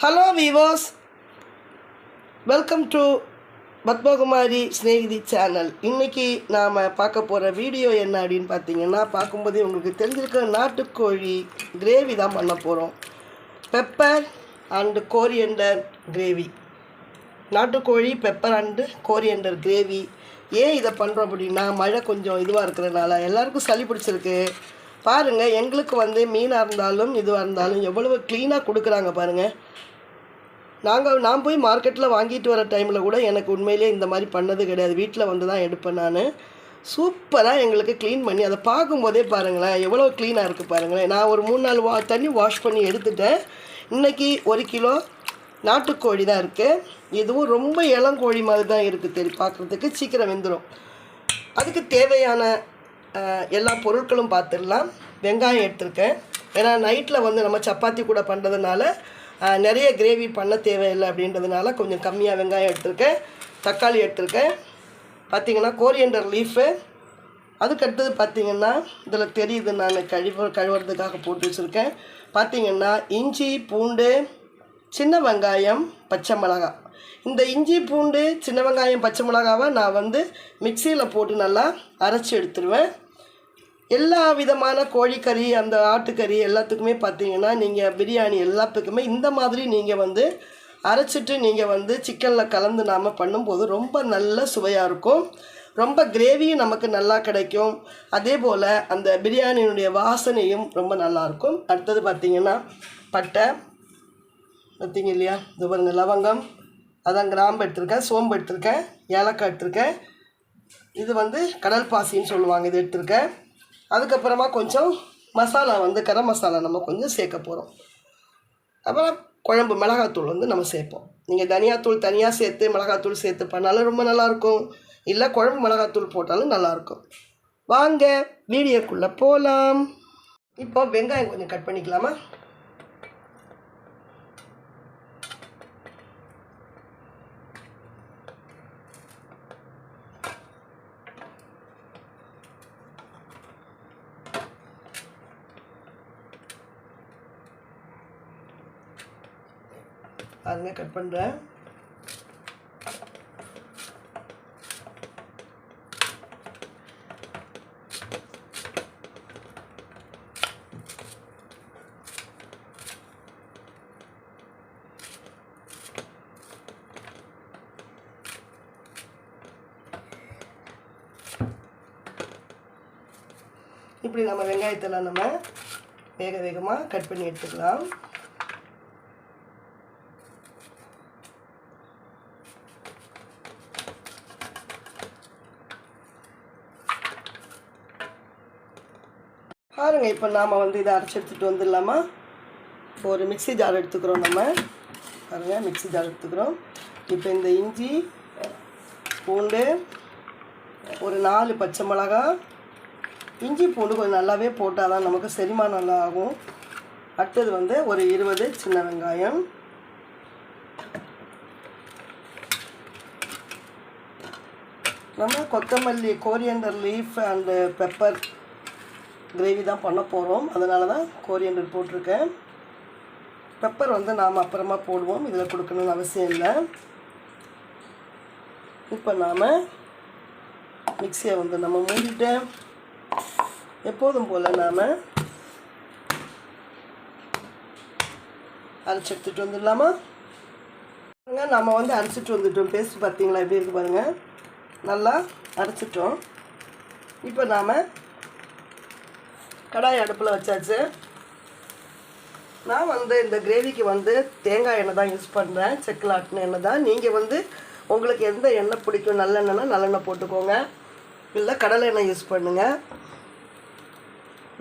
Hello viewers welcome to Padmakumari Snehithi channel இன்றைக்கி நாம் பார்க்க போகிற வீடியோ என்ன அப்படின்னு பார்த்தீங்கன்னா பார்க்கும்போதே உங்களுக்கு தெரிஞ்சிருக்க நாட்டுக்கோழி கிரேவி தான் பண்ண போகிறோம் பெப்பர் அண்டு கோரியண்டர் கிரேவி நாட்டுக்கோழி பெப்பர் அண்டு கோரியண்டர் கிரேவி ஏன் இதை பண்ணுறோம் அப்படின்னா மழை கொஞ்சம் இதுவாக இருக்கிறனால எல்லாருக்கும் சளி பிடிச்சிருக்கு. பாருங்கள் எங்களுக்கு வந்து மீனாக இருந்தாலும் இதுவாக இருந்தாலும் எவ்வளவு க்ளீனாக கொடுக்குறாங்க பாருங்கள் நாங்கள் நான் போய் மார்க்கெட்டில் வாங்கிட்டு வர டைமில் கூட எனக்கு உண்மையிலே இந்த மாதிரி பண்ணது கிடையாது. வீட்டில் வந்து தான் எடுப்பேன் நான். சூப்பராக எங்களுக்கு க்ளீன் பண்ணி அதை பார்க்கும்போதே பாருங்களேன் எவ்வளோ க்ளீனாக இருக்குது பாருங்களேன். நான் ஒரு மூணு நாள் வா தண்ணி வாஷ் பண்ணி எடுத்துட்டேன். இன்றைக்கி ஒரு கிலோ நாட்டுக்கோழி தான் இருக்குது இதுவும் ரொம்ப இளங்கோழி மாதிரி தான் இருக்குது தெரி பார்க்குறதுக்கு சீக்கிரம் வெந்துடும் அதுக்கு தேவையான எல்லா பொருட்களும் பார்த்துடலாம். வெங்காயம் எடுத்திருக்கேன். ஏன்னா நைட்டில் வந்து நம்ம சப்பாத்தி கூட பண்ணுறதுனால நிறைய கிரேவி பண்ண தேவையில்லை அப்படின்றதுனால கொஞ்சம் கம்மியாக வெங்காயம் எடுத்திருக்கேன். தக்காளி எடுத்திருக்கேன். பார்த்தீங்கன்னா கோரியண்டர் லீஃபு அதுக்கடுத்தது பார்த்திங்கன்னா இதில் தெரியுது நான் கழிவு கழுவுறதுக்காக போட்டு வச்சுருக்கேன். பார்த்திங்கன்னா இஞ்சி பூண்டு சின்ன வெங்காயம் பச்சை மிளகாய் இந்த இஞ்சி பூண்டு சின்ன வெங்காயம் பச்சை மிளகாவை நான் வந்து மிக்சியில் போட்டு நல்லா அரைச்சி எடுத்துருவேன். எல்லா விதமான கோழிக்கறி அந்த ஆட்டுக்கறி எல்லாத்துக்குமே பார்த்தீங்கன்னா நீங்கள் பிரியாணி எல்லாத்துக்குமே இந்த மாதிரி நீங்கள் வந்து அரைச்சிட்டு நீங்கள் வந்து சிக்கனில் கலந்து நாம் பண்ணும்போது ரொம்ப நல்ல சுவையாக இருக்கும். ரொம்ப கிரேவியும் நமக்கு நல்லா கிடைக்கும். அதே போல் அந்த பிரியாணியினுடைய வாசனையும் ரொம்ப நல்லாயிருக்கும் அடுத்தது பார்த்திங்கன்னா பட்டை. பார்த்தீங்க இல்லையா? இது பாருங்கள் லவங்கம். அதான் கிராம்பு எடுத்திருக்கேன் சோம்பு எடுத்திருக்கேன் ஏலக்காய் எடுத்திருக்கேன். இது வந்து கடல் பாசின்னு சொல்லுவாங்க இது எடுத்திருக்கேன். அதுக்கப்புறமா கொஞ்சம் மசாலா வந்து கரம் மசாலா நம்ம கொஞ்சம் சேர்க்க போகிறோம் அப்புறம் குழம்பு மிளகாத்தூள் வந்து நம்ம சேர்ப்போம். நீங்கள் தனியாத்தூள் தனியாக சேர்த்து மிளகாத்தூள் சேர்த்து பண்ணாலும் ரொம்ப நல்லாயிருக்கும். இல்லை குழம்பு மிளகாத்தூள் போட்டாலும் நல்லாயிருக்கும். வாங்க வீடியோக்குள்ளே போகலாம் இப்போ வெங்காயம் கொஞ்சம் கட் பண்ணிக்கலாமா? பாருங்க கட் பண்ணுறேன் இப்படி நம்ம வெங்காயத்தெல்லாம் நம்ம வேக வேகமாக கட் பண்ணி எடுத்துக்கலாம். பாருங்க இப்போ நாம் வந்து இதை அரைச்சி எடுத்துகிட்டு வந்துடலாமா? இப்போ ஒரு மிக்ஸி ஜார் எடுத்துக்கிறோம் நம்ம. பாருங்க மிக்ஸி ஜார் எடுத்துக்கிறோம். இப்போ இந்த இஞ்சி பூண்டு ஒரு நாலு பச்சை மிளகா. இஞ்சி பூண்டு கொஞ்சம் நல்லாவே போட்டால் தான் நமக்கு செரிமானம் நல்லா ஆகும் அடுத்தது வந்து ஒரு இருபது சின்ன வெங்காயம். நம்ம கொத்தமல்லி coriander leaf and pepper gravy தான் பண்ண போகிறோம் அதனால தான் கோரியண்டர் போட்டிருக்கேன். பெப்பர் வந்து நாம் அப்புறமா போடுவோம். இதில் கொடுக்கணும்னு அவசியம் இல்லை. இப்போ நாம் மிக்சியை வந்து நம்ம மூடிட்டு எப்போதும் போல் நாம் அரைச்சி எடுத்துகிட்டு வந்துடலாமா? பாருங்கள் நம்ம வந்து அரைச்சிட்டு வந்துட்டோம். பேஸ்ட் பார்த்தீங்களா? எப்படி இருக்கு பாருங்கள் நல்லா அரைச்சிட்டோம். இப்போ நாம் கடாய் அடுப்பில் வச்சாச்சு. நான் வந்து இந்த கிரேவிக்கு வந்து தேங்காய் எண்ணெய் தான் யூஸ் பண்ணுறேன் செக்கில் ஆட்டின எண்ணெய் தான். நீங்கள் வந்து உங்களுக்கு எந்த எண்ணெய் பிடிக்கும் நல்லெண்ணெய்னா நல்லெண்ணெய் போட்டுக்கோங்க. இல்லை கடலை எண்ணெய் யூஸ் பண்ணுங்கள்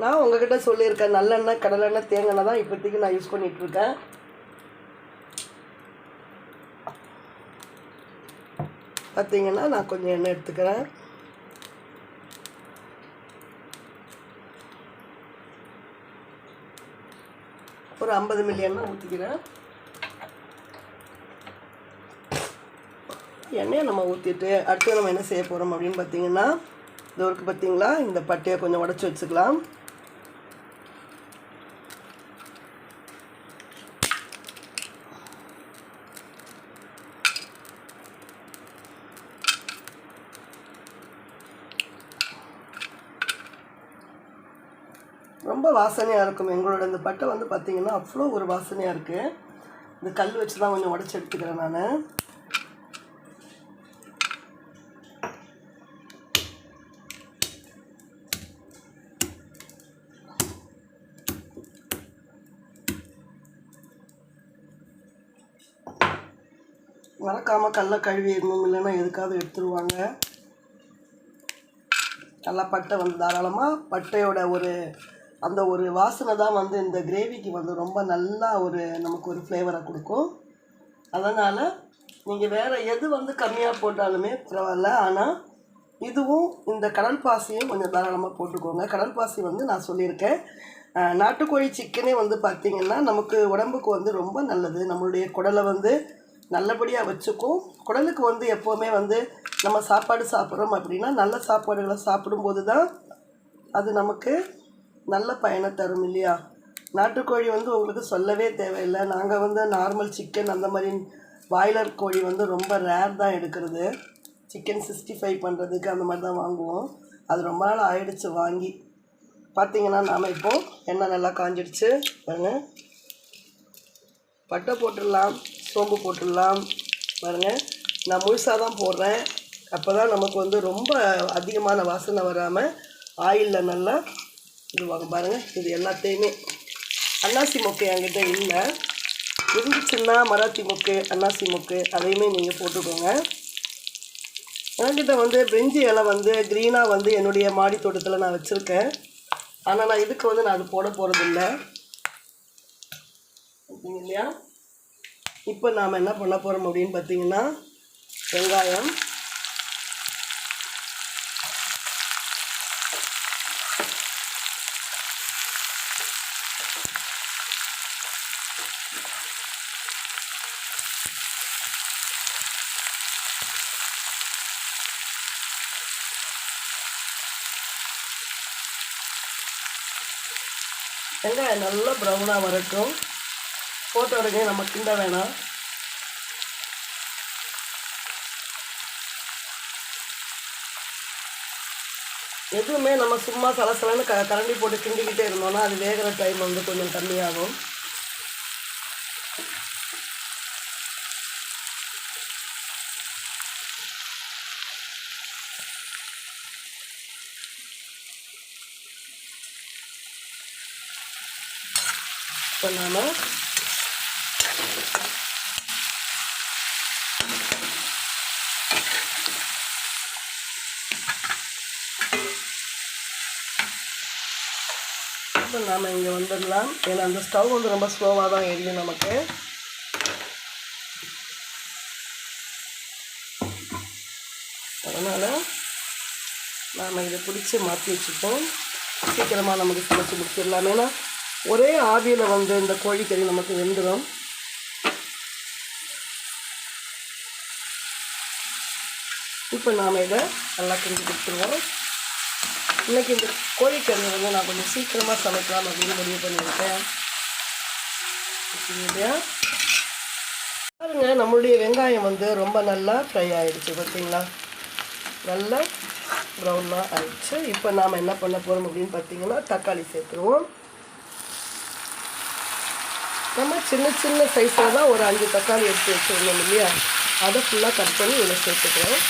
நான் உங்ககிட்ட சொல்லியிருக்கேன் நல்லெண்ணெய் கடலெண்ணெய் தேங்காய் எண்ணெய் தான் இப்போதைக்கு நான் யூஸ் பண்ணிகிட்ருக்கேன் பார்த்தீங்கன்னா நான் கொஞ்சம் எண்ணெய் எடுத்துக்கிறேன். ஒரு ஐம்பது மில்லி எண்ணெய் ஊற்றிக்கிறேன் எண்ணெயை நம்ம ஊற்றிட்டு அடுத்து நம்ம என்ன செய்ய போகிறோம் அப்படின்னு பார்த்தீங்கன்னா இது இருக்கு பார்த்தீங்களா? இந்த பட்டையை கொஞ்சம் உடச்சி வச்சுக்கலாம் ரொம்ப வாசனையாக இருக்கும். எங்களோட இந்த பட்டை வந்து பார்த்திங்கன்னா அவ்வளோ ஒரு வாசனையாக இருக்குது இந்த கல் வச்சு தான் கொஞ்சம் உடச்சி எடுத்துக்கிறேன் நான். மறக்காமல் கல்லை கழுவிடணும் இல்லைன்னா எதுக்காவது எடுத்துருவாங்க. நல்லா பட்டை வந்து தாராளமாக பட்டையோட ஒரு அந்த ஒரு வாசனை தான் வந்து இந்த கிரேவிக்கு வந்து ரொம்ப நல்லா ஒரு நமக்கு ஒரு ஃப்ளேவரை கொடுக்கும். அதனால் நீங்கள் வேறு எது வந்து கம்மியாக போட்டாலுமே பரவாயில்ல. ஆனால் இதுவும் இந்த கடல் பாசியும் கொஞ்சம் தாராளமாக போட்டுக்கோங்க. கடல் பாசி வந்து நான் சொல்லியிருக்கேன். நாட்டுக்கோழி சிக்கனே வந்து பார்த்திங்கன்னா நமக்கு உடம்புக்கு வந்து ரொம்ப நல்லது. நம்மளுடைய குடலை வந்து நல்லபடியாக வச்சுக்கும். குடலுக்கு வந்து எப்போவுமே வந்து நம்ம சாப்பாடு சாப்பிட்றோம் அப்படின்னா நல்ல சாப்பாடுகளை சாப்பிடும்போது தான் அது நமக்கு நல்ல பயனை தரும் இல்லையா? நாட்டுக்கோழி வந்து உங்களுக்கு சொல்லவே தேவையில்லை. நாங்கள் வந்து நார்மல் சிக்கன் அந்த மாதிரி பாய்லர் கோழி வந்து ரொம்ப ரேர் தான் எடுக்கிறது. சிக்கன் சிக்ஸ்டி ஃபைவ் பண்ணுறதுக்கு அந்த மாதிரி தான் வாங்குவோம். அது ரொம்ப நாள் ஆயிடுச்சு வாங்கி. பார்த்தீங்கன்னா நாம் இப்போது எண்ணெய் நல்லா காஞ்சிடுச்சு. பாருங்க. பட்டை போட்டுடலாம் சோம்பு போட்டுடலாம். பாருங்க. நான் முழுசாக தான் போடுறேன். அப்போ தான் நமக்கு வந்து ரொம்ப அதிகமான வாசனை வராமல் ஆயிலில் நல்லா இதுவாங்க பாருங்கள் இது எல்லாத்தையுமே அன்னாசி மொக்கு என்கிட்ட இல்லை. இருந்துச்சுன்னா மராத்தி மொக்கு அன்னாசி மொக்கு அதையுமே நீங்கள் போட்டுக்கோங்க. என்கிட்ட வந்து பிரிஞ்சி இலை வந்து க்ரீனாக வந்து என்னுடைய மாடி தோட்டத்தில் நான் வச்சுருக்கேன். ஆனால் நான் இதுக்கு வந்து நான் அது போட போகிறதில்ல ஓகேங்க இல்லையா இப்போ நாம் என்ன பண்ண போகிறோம் அப்படின்னு பார்த்தீங்கன்னா வெங்காயம் வெங்காயம் நல்லா ப்ரௌனாக வரட்டும். போட்ட உடனே நம்ம கிண்ட வேணாம். எதுவுமே நம்ம சும்மா சலசலன்னு க கரண்டி போட்டு கிண்டிக்கிட்டே இருந்தோம்னா அது வேகிற டைம் வந்து கொஞ்சம் கம்மியாகும் இப்போ நாம் இப்போ நாம் இங்கே வந்துடலாம். ஏன்னா அந்த ஸ்டவ் வந்து ரொம்ப ஸ்லோவாக தான் எரியும் நமக்கு. அதனால் நாம் இதை பிடிச்சி மாற்றி வச்சுப்போம். சீக்கிரமாக நமக்கு சமைச்சு முடிச்சிடலாம். ஏன்னா ஒரே ஆவியில் வந்து இந்த கோழிக்கறி நமக்கு வெந்துடும் இப்போ நாம் இதை நல்லா கிண்டி கொடுத்துருவோம். இன்னைக்கு இந்த கோழிக்கறி வந்து நான் கொஞ்சம் சீக்கிரமாக சமைக்கலாம் அப்படின்னு முடிவு பண்ணியிருக்கேன். இல்லையா பாருங்க நம்மளுடைய வெங்காயம் வந்து ரொம்ப நல்லா ஃப்ரை ஆகிடுச்சு பார்த்தீங்களா நல்லா ப்ரௌனாக ஆகிடுச்சு இப்போ நாம் என்ன பண்ண போகிறோம் அப்படின்னு பார்த்தீங்கன்னா தக்காளி சேர்த்துருவோம். நம்ம சின்ன சின்ன சைஸில் தான் ஒரு அஞ்சு தக்காளி எடுத்து வச்சுருந்தோம் இல்லையா? அதை ஃபுல்லாக கட் பண்ணி இதில் சேர்த்துக்கிறோம்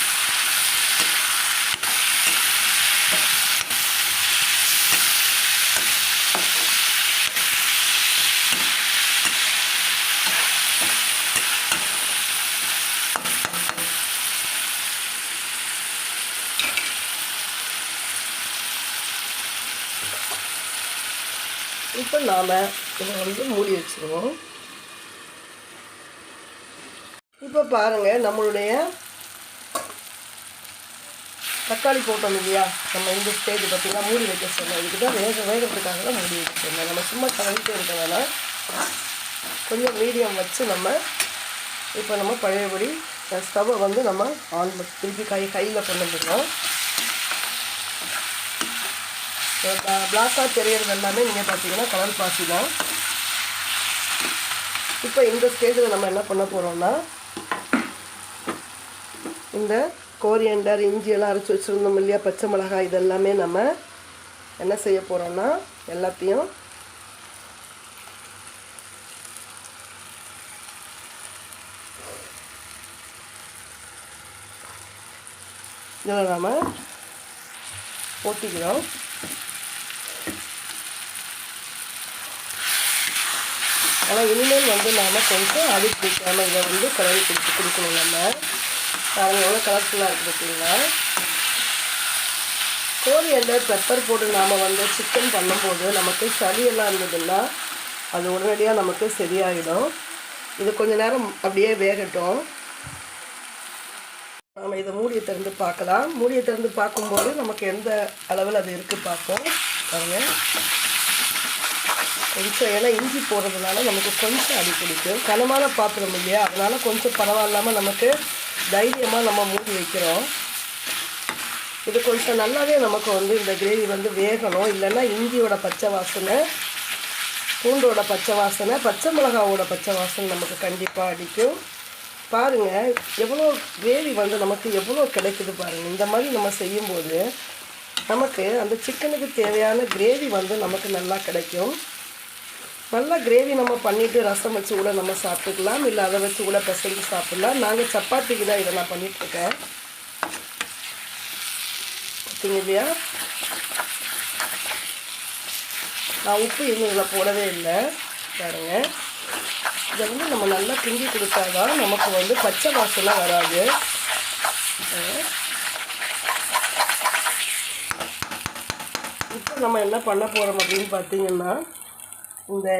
நம்ம இதை வந்து மூடி வச்சுருவோம். இப்போ பாருங்கள் நம்மளுடைய தக்காளி போட்டோம் இல்லையா? நம்ம இந்த ஸ்டேஜ் பார்த்திங்கன்னா மூடி வைக்க சொன்னோம் இதுக்கு தான் வேக வேகிறதுக்காக தான் மூடி வைக்க சொன்னோம் நம்ம சும்மா கலந்துட்டு இருக்கிறதுனால கொஞ்சம் மீடியம் வச்சு நம்ம இப்போ நம்ம பழையபடி ஸ்டவ்வை வந்து நம்ம ஆன் திருப்பி கை கையில் கொண்டு வந்துடுறோம். பிளாக்காக தெரியறது எல்லாமே நீங்கள் பார்த்தீங்கன்னா கடல் பாசி தான். இப்போ இந்த ஸ்டேஜில் நம்ம என்ன பண்ண போகிறோம்னா இந்த கோரியண்டர் இஞ்சி எல்லாம் அரைச்சி வச்சுருந்தோம் இல்லையா பச்சை மிளகாய் இதெல்லாமே நம்ம என்ன செய்ய போகிறோம்னா எல்லாத்தையும் இதில் நாம் போட்டிக்கிறோம். ஆனால் இனிமேல் வந்து நாம் கொஞ்சம் அடி பிடிக்காமல் இதை வந்து கலரி கொடுத்து கொடுக்கணும் நம்ம. பாருங்க எவ்வளோ கலர்ஃபுல்லாக இருக்குது பார்த்தீங்களா? கோரியண்டர் பெப்பர் போட்டு நாம் வந்து சிக்கன் பண்ணும்போது நமக்கு சளியெல்லாம் இருந்ததுன்னா அது உடனடியாக நமக்கு சரியாயிடும். இது கொஞ்ச நேரம் அப்படியே வேகட்டும். நாம் இதை மூடியை திறந்து பார்க்கலாம். மூடியை திறந்து பார்க்கும்போது நமக்கு எந்த அளவில் அது இருக்குது பார்ப்போம். பாருங்கள் கொஞ்சம் ஏன்னா இஞ்சி போடுறதுனால நமக்கு கொஞ்சம் அடி பிடிக்கும். கனமான பாத்திரம் இல்லையா? அதனால் கொஞ்சம் பரவாயில்லாமல் நமக்கு தைரியமாக நம்ம மூடி வைக்கிறோம். இது கொஞ்சம் நல்லாவே நமக்கு வந்து இந்த கிரேவி வந்து வேகணும். இல்லைன்னா இஞ்சியோட பச்சை வாசனை பூண்டோட பச்சை வாசனை பச்சை மிளகாவோட பச்சை வாசனை நமக்கு கண்டிப்பாக அடிக்கும். பாருங்கள் எவ்வளோ கிரேவி வந்து நமக்கு எவ்வளோ கிடைக்குது பாருங்கள் இந்த மாதிரி நம்ம செய்யும்போது நமக்கு அந்த சிக்கனுக்கு தேவையான கிரேவி வந்து நமக்கு நல்லா கிடைக்கும். நல்லா கிரேவி நம்ம பண்ணிவிட்டு ரசம் வச்சு கூட நம்ம சாப்பிட்டுக்கலாம். இல்லை அதை வச்சு கூட பிசைஞ்சு சாப்பிட்லாம். நாங்கள் சப்பாத்திக்கு தான் இதை நான் பண்ணிகிட்ருக்கேன் பார்த்தீங்க இல்லையா நான் உப்பு இன்னும் இதில் போடவே இல்லை. பாருங்க. இதை வந்து நம்ம நல்லா கிண்டி கொடுத்தாதான் நமக்கு வந்து பச்சை வாசனை வராது. இப்போ நம்ம என்ன பண்ண போகிறோம் அப்படின்னு பார்த்தீங்கன்னா இந்த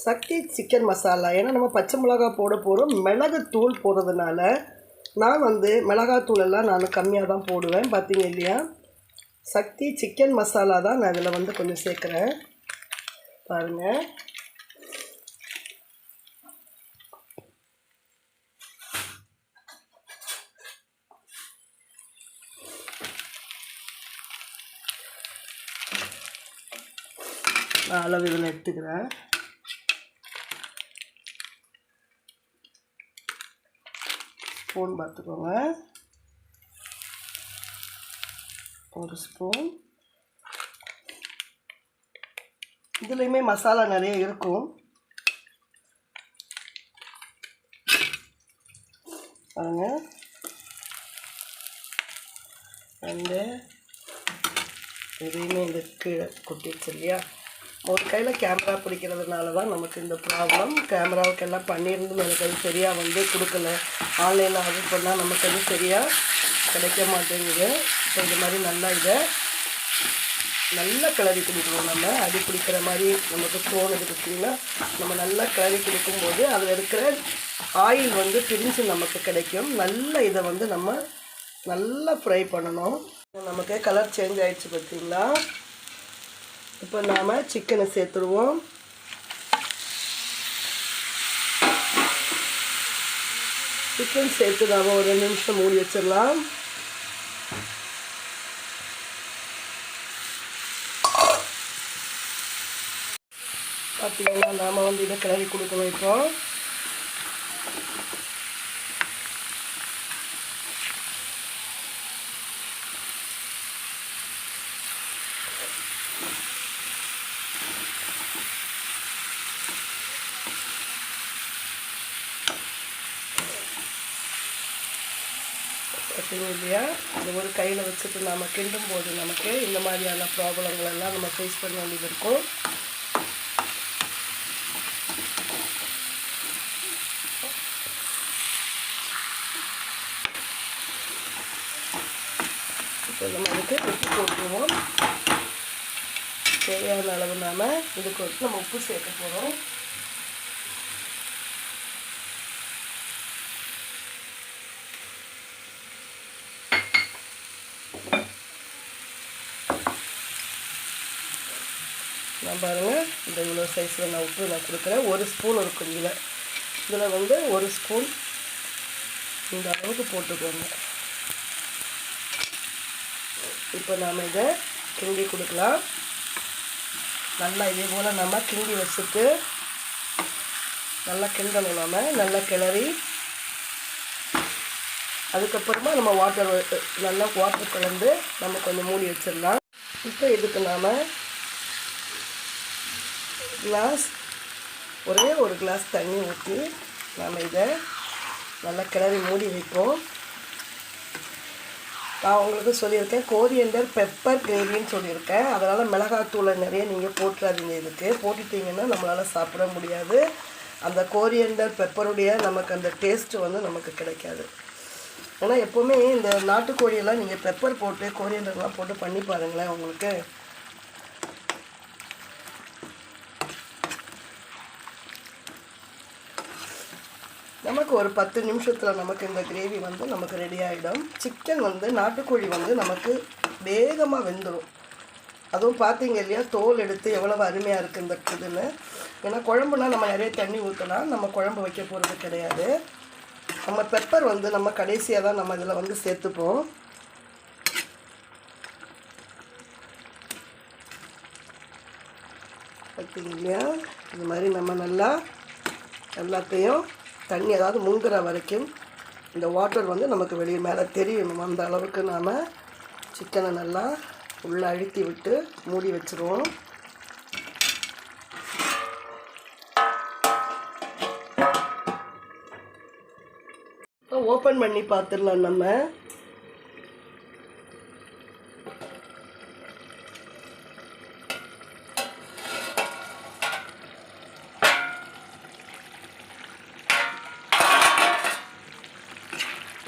சக்தி சிக்கன் மசாலா ஏன்னா நம்ம பச்சை மிளகா போட போகிறோம் மிளகுத்தூள் போடுறதுனால நான் வந்து மிளகாத்தூள் எல்லாம் நான் கம்மியாக தான் போடுவேன் பார்த்தீங்க இல்லையா சக்தி சிக்கன் மசாலா தான் நான் இதில் வந்து கொஞ்சம் சேர்க்குறேன் பாருங்கள் அளவு இதில் எடுத்துக்கிறேன். ஸ்பூன் பார்த்துக்கோங்க. ஒரு ஸ்பூன் இதுலேயுமே மசாலா நிறைய இருக்கும். பாருங்க. ரெண்டு. எதையுமே இந்த கீழே கொட்டிடுச்சு இல்லையா? ஒரு கையில் கேமரா பிடிக்கிறதுனால தான் நமக்கு இந்த ப்ராப்ளம் கேமராவுக்கு எல்லாம் பண்ணியிருந்தும். எனக்கு அது சரியாக வந்து கொடுக்கல. ஆன்லைனில் ஆர்டர் பண்ணால் நமக்கு அது சரியாக கிடைக்க மாட்டேங்குது. இப்போ இந்த மாதிரி நல்லா இதை நல்லா கிளறி குடிக்கணும் நம்ம. அடி பிடிக்கிற மாதிரி நமக்கு தோணுது பார்த்தீங்கன்னா நம்ம நல்லா கிளறி கொடுக்கும்போது அதில் இருக்கிற ஆயில் வந்து பிரிஞ்சு நமக்கு கிடைக்கும். நல்ல இதை வந்து நம்ம நல்லா ஃப்ரை பண்ணணும். நமக்கு கலர் சேஞ்ச் ஆயிடுச்சு பார்த்திங்களா? இப்போ நாம் சிக்கனை சேர்த்துருவோம் சிக்கன் சேர்த்து நாம் ஒரு ரெண்டு நிமிஷம் மூடி வச்சிடலாம். பார்த்தீங்கன்னா நாம் வந்து இதை கிளறி கொடுக்கணும் இப்போ பார்த்தீங்க இல்லையா ஒரு கையில் வச்சுட்டு நம்ம கிண்டும் போது நமக்கு இந்த மாதிரியான ப்ராப்ளங்கள் எல்லாம் நம்ம ஃபேஸ் பண்ண வேண்டியது இருக்கும். இப்போ நம்ம அதுக்கு உப்பு போட்டுருவோம். தேவையான அளவு நாம் இதுக்கு வந்து நம்ம உப்பு சேர்க்க போகிறோம் பாருங்கள் இந்த இவ்வளோ சைஸில் நான் உப்பு நான் கொடுக்குறேன். ஒரு ஸ்பூன் இருக்கும் இதில். இதில் வந்து ஒரு ஸ்பூன் இந்த அளவுக்கு போட்டுக்கோங்க. இப்போ நாம் இதை கிண்டி கொடுக்கலாம். நல்லா இதே போல் நம்ம கிண்டி வச்சுட்டு நல்லா கிண்டணும் நாம். நல்லா கிளறி. அதுக்கப்புறமா நம்ம வாட்டர் நல்லா வாட்டர் கலந்து நம்ம கொஞ்சம் மூடி வச்சிடலாம். இப்போ இதுக்கு நாம் கிளாஸ் ஒரே ஒரு கிளாஸ் தண்ணி ஊற்றி நாம் இதை நல்லா கிளறி மூடி வைப்போம். நான் உங்களுக்கு சொல்லியிருக்கேன் கோரியண்டர் பெப்பர் கிரேவின்னு சொல்லியிருக்கேன். அதனால் மிளகாத்தூளை நிறைய நீங்கள் போட்டுறாதீங்க இதுக்கு. போட்டுட்டீங்கன்னா நம்மளால் சாப்பிட முடியாது. அந்த கோரியண்டர் பெப்பருடைய நமக்கு அந்த டேஸ்ட்டு வந்து நமக்கு கிடைக்காது. ஏன்னா எப்போவுமே இந்த நாட்டுக்கோழியெல்லாம் நீங்கள் பெப்பர் போட்டு கோரியண்டர்லாம் போட்டு பண்ணி பாருங்களேன் உங்களுக்கு. நமக்கு ஒரு பத்து நிமிஷத்தில் நமக்கு இந்த கிரேவி வந்து நமக்கு ரெடி ஆகிடும் சிக்கன் வந்து நாட்டுக்கோழி வந்து நமக்கு வேகமாக வெந்துடும் அதுவும் பார்த்தீங்க இல்லையா தோல் எடுத்து எவ்வளவு அருமையாக இருக்குது இந்த இதுன்னு. ஏன்னா குழம்புனா நம்ம நிறைய தண்ணி ஊற்றலாம் நம்ம குழம்பு வைக்க போகிறது கிடையாது. நம்ம பெப்பர் வந்து நம்ம கடைசியாக தான் நம்ம இதில் வந்து சேர்த்துப்போம். பார்த்தீங்க இல்லையா? இது மாதிரி நம்ம நல்லா எல்லாத்தையும் தண்ணி அதாவது முங்குற வரைக்கும் இந்த வாட்டர் வந்து நமக்கு வெளியே மேலே தெரியணும் அந்த அளவுக்கு நாம் சிக்கனை நல்லா உள்ளே அழுத்தி விட்டு மூடி வச்சுருவோம். ஓப்பன் பண்ணி பார்த்துடலாம் நம்ம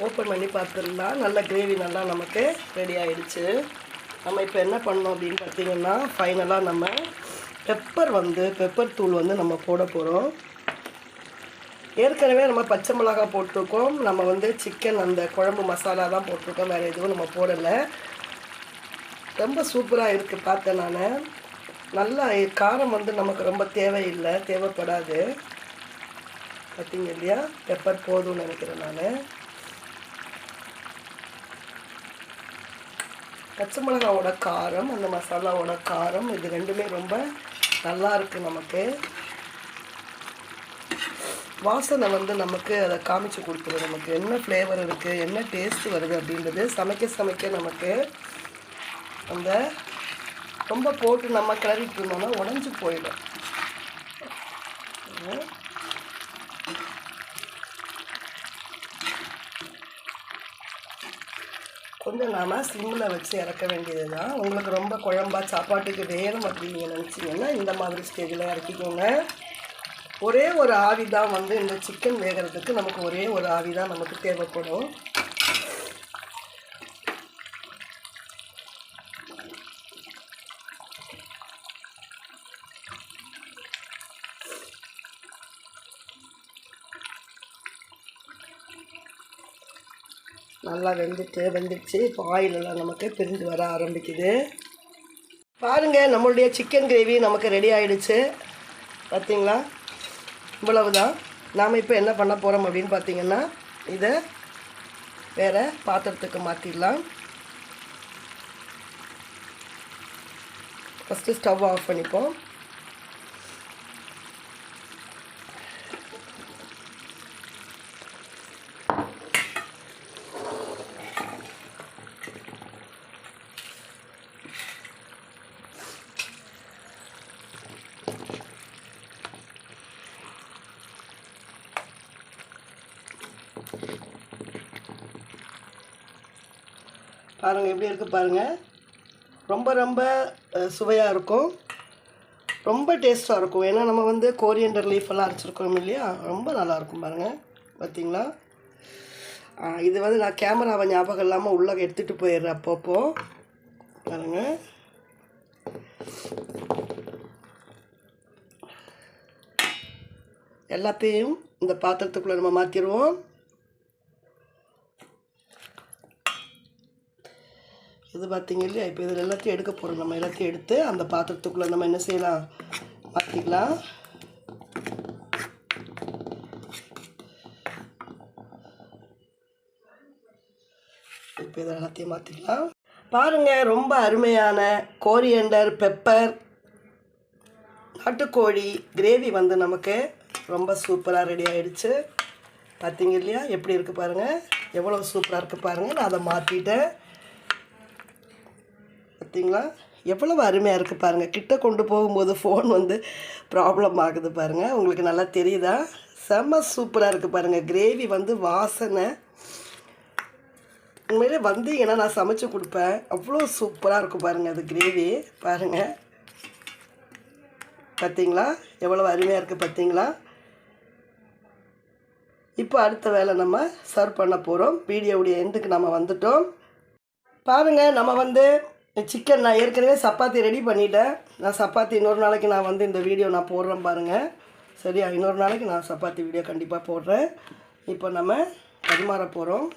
ஓப்பன் பண்ணி பார்த்துடலாம் நல்ல கிரேவி நல்லா நமக்கு ரெடி ஆயிடுச்சு. நம்ம இப்போ என்ன பண்ணோம் அப்படின்னு பார்த்தீங்கன்னா ஃபைனலாக நம்ம பெப்பர் வந்து பெப்பர் தூள் வந்து நம்ம போட போகிறோம் ஏற்கனவே நம்ம பச்சை மிளகாய் போட்டிருக்கோம். நம்ம வந்து சிக்கன் அந்த குழம்பு மசாலா தான் போட்டிருக்கோம். வேறு எதுவும் நம்ம போடலை. ரொம்ப சூப்பராக இருக்குது பார்த்தேன் நான். நல்லா காரம் வந்து நமக்கு ரொம்ப தேவையில்லை தேவைப்படாது. பார்த்தீங்க இல்லையா? பெப்பர் போதும்னு நினைக்கிறேன் நான். பச்சை மிளகாவோட காரம் அந்த மசாலாவோட காரம் இது ரெண்டுமே ரொம்ப நல்லா இருக்குது நமக்கு. வாசனை வந்து நமக்கு அதை காமிச்சு கொடுத்துரு நமக்கு என்ன ஃப்ளேவர் இருக்குது என்ன டேஸ்ட் வருது அப்படின்றது சமைக்க சமைக்க நமக்கு அந்த ரொம்ப போட்டு நம்ம கிளறிட்டு இருந்தோம்னா உடஞ்சி போயிடும். கொஞ்சம் நாம் சிம்மில் வச்சு இறக்க வேண்டியது தான் உங்களுக்கு ரொம்ப குழம்பா சாப்பாட்டுக்கு வேணும் அப்படின்னு நினச்சிங்கன்னா இந்த மாதிரி ஸ்டேஜில் இறக்கிக்கோங்க. ஒரே ஒரு ஆவி தான் வந்து இந்த சிக்கன் வேகிறதுக்கு நமக்கு ஒரே ஒரு ஆவி தான் நமக்கு தேவைப்படும். நல்லா வெந்துட்டு வெந்துடுச்சு இப்போ ஆயிலெல்லாம் நமக்கு பிரிஞ்சு வர ஆரம்பிக்குது. பாருங்கள் நம்மளுடைய சிக்கன் கிரேவி நமக்கு ரெடி ஆகிடுச்சு பார்த்திங்களா இவ்வளவு தான் நாம் இப்போ என்ன பண்ண போகிறோம் அப்படின்னு பார்த்தீங்கன்னா இதை வேறு பாத்திரத்துக்கு மாற்றிடலாம் ஃபஸ்ட்டு ஸ்டவ் ஆஃப் பண்ணிப்போம். பாருங்கள் எப்படி இருக்குது பாருங்கள் ரொம்ப ரொம்ப சுவையாக இருக்கும். ரொம்ப டேஸ்ட்டாக இருக்கும். ஏன்னா நம்ம வந்து கோரியண்டர் லீஃப் எல்லாம் அரைச்சிருக்கோம் இல்லையா? ரொம்ப நல்லாயிருக்கும் பாருங்கள் பார்த்தீங்களா இது வந்து நான் கேமராவை ஞாபகம் இல்லாமல் உள்ளே எடுத்துகிட்டு போயிடுறேன் அப்பப்போ. பாருங்கள் எல்லாத்தையும் இந்த பாத்திரத்துக்குள்ளே நம்ம மாற்றிடுவோம் இது பார்த்தீங்க இல்லையா? இப்போ இதில் எல்லாத்தையும் எடுக்க போகிறோம் நம்ம எல்லாத்தையும் எடுத்து அந்த பாத்திரத்துக்குள்ளே நம்ம என்ன செய்யலாம்? மாற்றிக்கலாம் இப்போ இதை எல்லாத்தையும் மாற்றிக்கலாம் பாருங்கள் ரொம்ப அருமையான கோரியண்டர் பெப்பர் நாட்டுக்கோழி கிரேவி வந்து நமக்கு ரொம்ப சூப்பராக ரெடி ஆகிடுச்சு பார்த்தீங்க இல்லையா? எப்படி இருக்குது பாருங்கள் எவ்வளோ சூப்பராக இருக்குது பாருங்கள் நான் அதை மாற்றிட்டேன் பார்த்தீங்களா? எவ்வளவு அருமையாக இருக்குது பாருங்கள் கிட்ட கொண்டு போகும்போது ஃபோன் வந்து ப்ராப்ளம் ஆகுது பாருங்கள் உங்களுக்கு நல்லா தெரியுதா? செம்ம சூப்பராக இருக்குது பாருங்கள் கிரேவி வந்து வாசனை. உண்மையிலே வந்தீங்கன்னா நான் சமைச்சு கொடுப்பேன். அவ்வளோ சூப்பராக இருக்கும் பாருங்கள் அது கிரேவி பாருங்கள் பார்த்தீங்களா? எவ்வளோ அருமையாக இருக்குது பார்த்தீங்களா? இப்போ அடுத்த வேலை நம்ம சர்வ் பண்ண போகிறோம் வீடியோவுடைய எண்டுக்கு நம்ம வந்துட்டோம். பாருங்கள் நம்ம வந்து சிக்கன் நான் ஏற்கனவே சப்பாத்தி ரெடி பண்ணிட்டேன். நான் சப்பாத்தி இன்னொரு நாளைக்கு நான் வந்து இந்த வீடியோ நான் போடுறேன் பாருங்கள் சரியா? இன்னொரு நாளைக்கு நான் சப்பாத்தி வீடியோ கண்டிப்பாக போடுறேன். இப்போ நம்ம பரிமாற போகிறோம்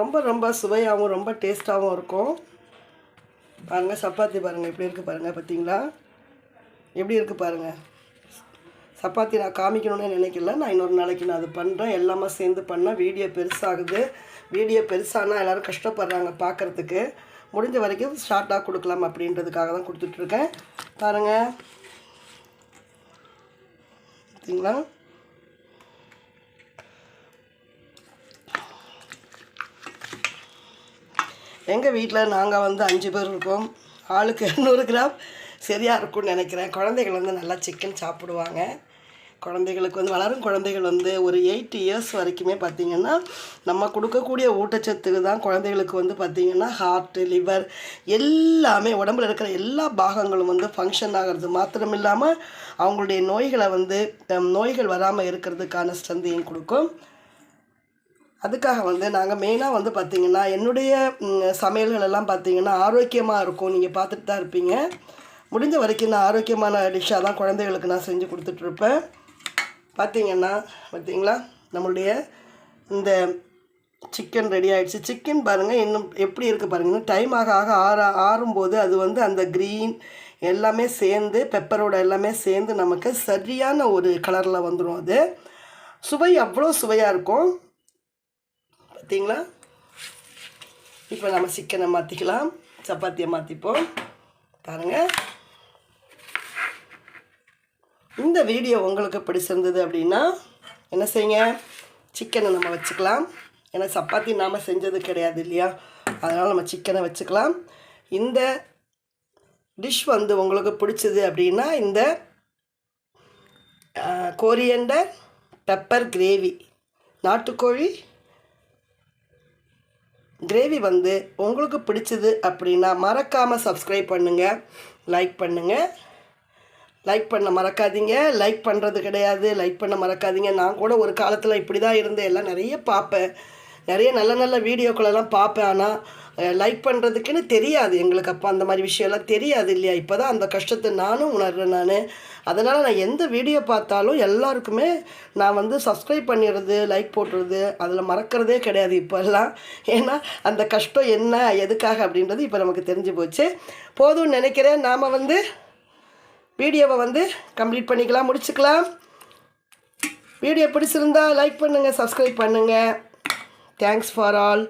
ரொம்ப ரொம்ப சுவையாகவும் ரொம்ப டேஸ்ட்டாகவும் இருக்கும். பாருங்கள் சப்பாத்தி பாருங்கள் எப்படி இருக்குது பாருங்கள் பார்த்தீங்களா? எப்படி இருக்குது பாருங்கள் சப்பாத்தி நான் காமிக்கணும்னு நினைக்கல. நான் இன்னொரு நாளைக்கு நான் அது பண்ணுறேன் எல்லாமே சேர்ந்து பண்ணால் வீடியோ பெருசாகுது. வீடியோ பெருசானால் எல்லோரும் கஷ்டப்படுறாங்க பார்க்குறதுக்கு முடிஞ்ச வரைக்கும் ஷார்ட்டாக கொடுக்கலாம் அப்படின்றதுக்காக தான் கொடுத்துட்ருக்கேன் பாருங்கள் பார்த்தீங்களா எங்கள் வீட்டில் நாங்கள் வந்து அஞ்சு பேர் இருக்கோம். ஆளுக்கு நூறு கிராம். சரியாக இருக்கும்னு நினைக்கிறேன். குழந்தைகள் வந்து நல்லா சிக்கன் சாப்பிடுவாங்க. குழந்தைகளுக்கு வந்து வளரும் குழந்தைகள் வந்து ஒரு எயிட் இயர்ஸ் வரைக்குமே பார்த்திங்கன்னா நம்ம கொடுக்கக்கூடிய ஊட்டச்சத்துக்கு தான் குழந்தைகளுக்கு வந்து பார்த்திங்கன்னா ஹார்ட்டு லிவர் எல்லாமே உடம்புல இருக்கிற எல்லா பாகங்களும் வந்து ஃபங்க்ஷன் ஆகிறது மாத்திரம் இல்லாமல் அவங்களுடைய நோய்களை வந்து நோய்கள் வராமல் இருக்கிறதுக்கான ஸ்ட்ரென்த்தையும் கொடுக்கும். அதுக்காக வந்து நாங்கள் மெயினாக வந்து பார்த்திங்கன்னா என்னுடைய சமையல்கள் எல்லாம் பார்த்திங்கன்னா ஆரோக்கியமாக இருக்கும். நீங்கள் பார்த்துட்டு தான் இருப்பீங்க. முடிஞ்ச வரைக்கும் நான் ஆரோக்கியமான டிஷ்ஷாக தான் குழந்தைகளுக்கு நான் செஞ்சு கொடுத்துட்ருப்பேன் பார்த்தீங்கன்னா பார்த்தீங்களா நம்மளுடைய இந்த சிக்கன் ரெடி ஆகிடுச்சு சிக்கன் பாருங்கள் இன்னும் எப்படி இருக்குது பாருங்கள் இன்னும் டைம் ஆக ஆக ஆற ஆறும்போது அது வந்து அந்த க்ரீன் எல்லாமே சேர்ந்து பெப்பரோட எல்லாமே சேர்ந்து நமக்கு சரியான ஒரு கலரில் வந்துடும் அது. சுவை அவ்வளோ சுவையாக இருக்கும். பார்த்தீங்களா? இப்போ நம்ம சிக்கனை மாற்றிக்கலாம் சப்பாத்தியை மாற்றிப்போம் பாருங்கள் இந்த வீடியோ உங்களுக்கு பிடிச்சிருந்தது அப்படின்னா என்ன செய்யுங்க? சிக்கனை நம்ம வச்சுக்கலாம். ஏன்னா சப்பாத்தி நாம் செஞ்சது கிடையாது இல்லையா? அதனால் நம்ம சிக்கனை வச்சுக்கலாம். இந்த டிஷ் வந்து உங்களுக்கு பிடிச்சது அப்படின்னா இந்த கோரியண்டர் பெப்பர் கிரேவி நாட்டுக்கோழி கிரேவி வந்து உங்களுக்கு பிடிச்சது அப்படின்னா மறக்காமல் சப்ஸ்கிரைப் பண்ணுங்கள் லைக் பண்ணுங்கள் லைக் பண்ண மறக்காதீங்க. லைக் பண்ணுறது கிடையாது. லைக் பண்ண மறக்காதீங்க. நான் கூட ஒரு காலத்தில் இப்படி தான் இருந்தேன். எல்லாம் நிறைய பார்ப்பேன். நிறைய நல்ல நல்ல வீடியோக்களெல்லாம் பார்ப்பேன். ஆனால் லைக் பண்ணுறதுக்குன்னு தெரியாது. எங்களுக்கு அப்போ அந்த மாதிரி விஷயம்லாம் தெரியாது இல்லையா? இப்போ தான் அந்த கஷ்டத்தை நானும் உணர்றேன் நான். அதனால் நான் எந்த வீடியோ பார்த்தாலும் எல்லாருக்குமே நான் வந்து சப்ஸ்கிரைப் பண்ணிடுறது லைக் போட்டுறது அதில் மறக்கிறதே கிடையாது இப்போல்லாம். ஏன்னா அந்த கஷ்டம் என்ன எதுக்காக அப்படின்றது இப்போ நமக்கு தெரிஞ்சு போச்சு. போதும்னு நினைக்கிறேன். நாம் வந்து வீடியோவை வந்து கம்ப்ளீட் பண்ணிக்கலாம் முடிச்சுக்கலாம். வீடியோ பிடிச்சிருந்தா லைக் பண்ணுங்கள் சப்ஸ்கிரைப் பண்ணுங்கள் Thanks for all.